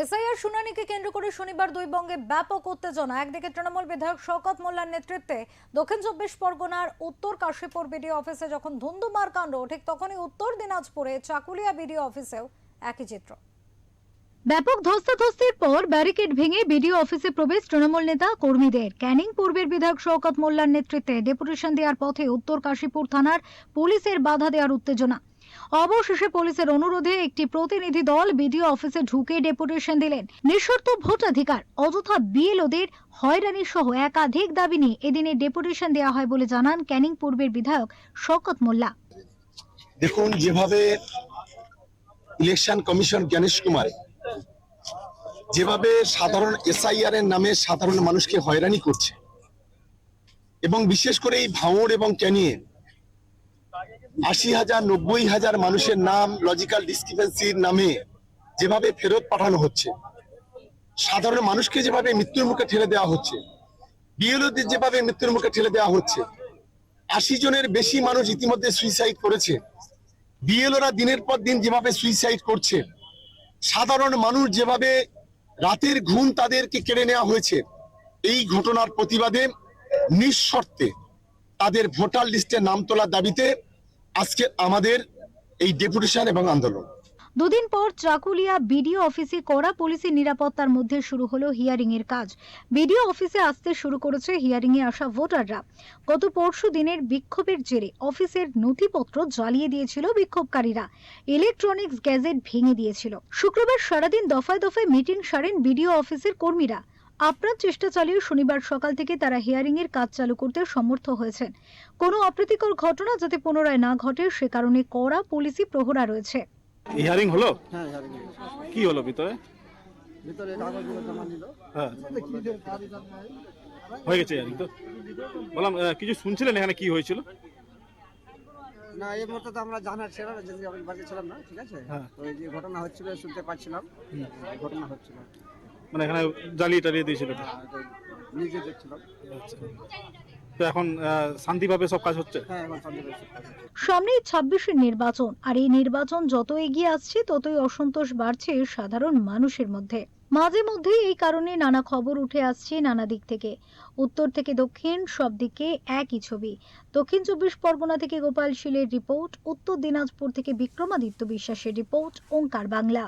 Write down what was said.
SIR শুনানিকে কেন্দ্র করে শনিবার দুই বঙ্গে ব্যাপক উত্তেজনা। একদিকে তৃণমূল বিধায়ক শওকত মোল্লার নেতৃত্বে দক্ষিণ চব্বিশ পরগনার উত্তর কাশীপুর বিডিও অফিসে যখন ধুন্ধুমার কাণ্ড, ঠিক তখনই উত্তর দিনাজপুরে চাকুলিয়া বিডিও অফিসেও একই চিত্র। ব্যাপক ধস্তাধস্তির পর ব্যারিকেড ভেঙে বিডিও অফিসে প্রবেশ তৃণমূল নেতা কর্মীদের। ক্যানিং পূর্বের বিধায়ক শওকত মোল্লার নেতৃত্বে ডেপুটেশন দেওয়ার পথে উত্তর কাশীপুর থানার পুলিশের বাধা দেওয়ার উত্তেজনা। অবশেষে পুলিশের অনুরোধে একটি প্রতিনিধি দল বিডিও অফিসে ঢুকে ডেপুটেশন দিলেন। নিঃশর্ত ভোটাধিকার, অযথা বিএলওদের হয়রানি সহ একাধিক দাবি নিয়ে এদিনে ডেপুটেশন দেওয়া হয় বলে জানান ক্যানিং পূর্বের বিধায়ক শওকত মোল্লা। দেখুন, যেভাবে ইলেকশন কমিশন জ্ঞানেশ কুমার, যেভাবে সাধারণ এসআইআর এর নামে সাধারণ মানুষকে হয়রানি করছে, এবং বিশেষ করে এই ভাঙড় এবং ক্যানিয়ে আশি হাজার, নব্বই হাজার মানুষের নাম লজিক্যাল ডিসক্রিপেন্সির নামে যেভাবে ফেরত পাঠানো হচ্ছে, সাধারণ মানুষকে যেভাবে মৃত্যুর মুখে ঠেলে দেওয়া হচ্ছে, বিএলওদের যেভাবে মৃত্যুর মুখে ঠেলে দেওয়া হচ্ছে, আশি জনের বেশি মানুষ ইতিমধ্যে সুইসাইড করেছে, বিএলওরা দিনের পর দিন যেভাবে সুইসাইড করছে, সাধারণ মানুষ যেভাবে রাতের ঘুম তাদেরকে কেড়ে নেওয়া হয়েছে, এই ঘটনার প্রতিবাদে নিঃশর্তে তাদের ভোটার লিস্টে নাম তোলার দাবিতে আজকে আমাদের এই ডেপুটেশন এবং আন্দোলন। দুদিন পর চাকুলিয়া বিডিও অফিসে কড়া পুলিশি নিরাপত্তার মধ্যে শুরু হলো হিয়ারিং এর কাজ। বিডিও অফিসে আসতে শুরু করেছে হিয়ারিং এ আসা ভোটাররা। গত পরশু দিনের বিক্ষোভের জেরে অফিসের নথিপত্র জ্বালিয়ে দিয়েছিল বিক্ষোভকারীরা। ইলেকট্রনিক্স গ্যাজেট ভেঙে দিয়েছিল। শুক্রবার সারাদিন দফায় দফায় মিটিং সারেন বিডিও অফিসের কর্মীরা। আপ্রাণ চেষ্টা চালিয়ে শনিবার সকাল থেকে তারা হিয়ারিং এর কাজ চালু করতে সমর্থ হয়েছেন। কোনো অপ্রীতিকর ঘটনা যাতে পুনরায় না ঘটে সে কারণে কড়া পুলিশি প্রহরা রয়েছে। হিয়ারিং হলো? হ্যাঁ হিয়ারিং কি হলো ভিতরে? ভিতরে কাগজগুলো জমা দিল। হ্যাঁ। হয়ে গেছে হিয়ারিং তো। বললাম কিছু শুনছিলেন এখানে কি হয়েছিল? না এই মুহূর্তে তো আমরা জানার ছিলাম না যদি আমি বাড়িতে ছিলাম না ঠিক আছে? হ্যাঁ। তো এই যে ঘটনা হচ্ছিল শুনতে পাচ্ছিলাম। ঘটনা হচ্ছিল। মানে এখানে জ্বালিয়ে টালিয়ে দিয়েছিল তো? নিজে দেখছিলাম। তো এখন শান্তিভাবে সব কাজ হচ্ছে হ্যাঁ। সামনেই ছাব্বিশের নির্বাচন আর এই নির্বাচন যত এগিয়ে আসছে ততই অসন্তোষ বাড়ছে সাধারণ মানুষের মধ্যে মাঝে মধ্যেই এই কারণে নানা খবর উঠে আসছে নানা দিক থেকে উত্তর থেকে দক্ষিণ সব দিকে একই ছবি দক্ষিণ চব্বিশ পরগনা থেকে গোপাল শীলের রিপোর্ট উত্তর দিনাজপুর থেকে বিক্রমাদিত্য বিশ্বাসের রিপোর্ট ওঙ্কার বাংলা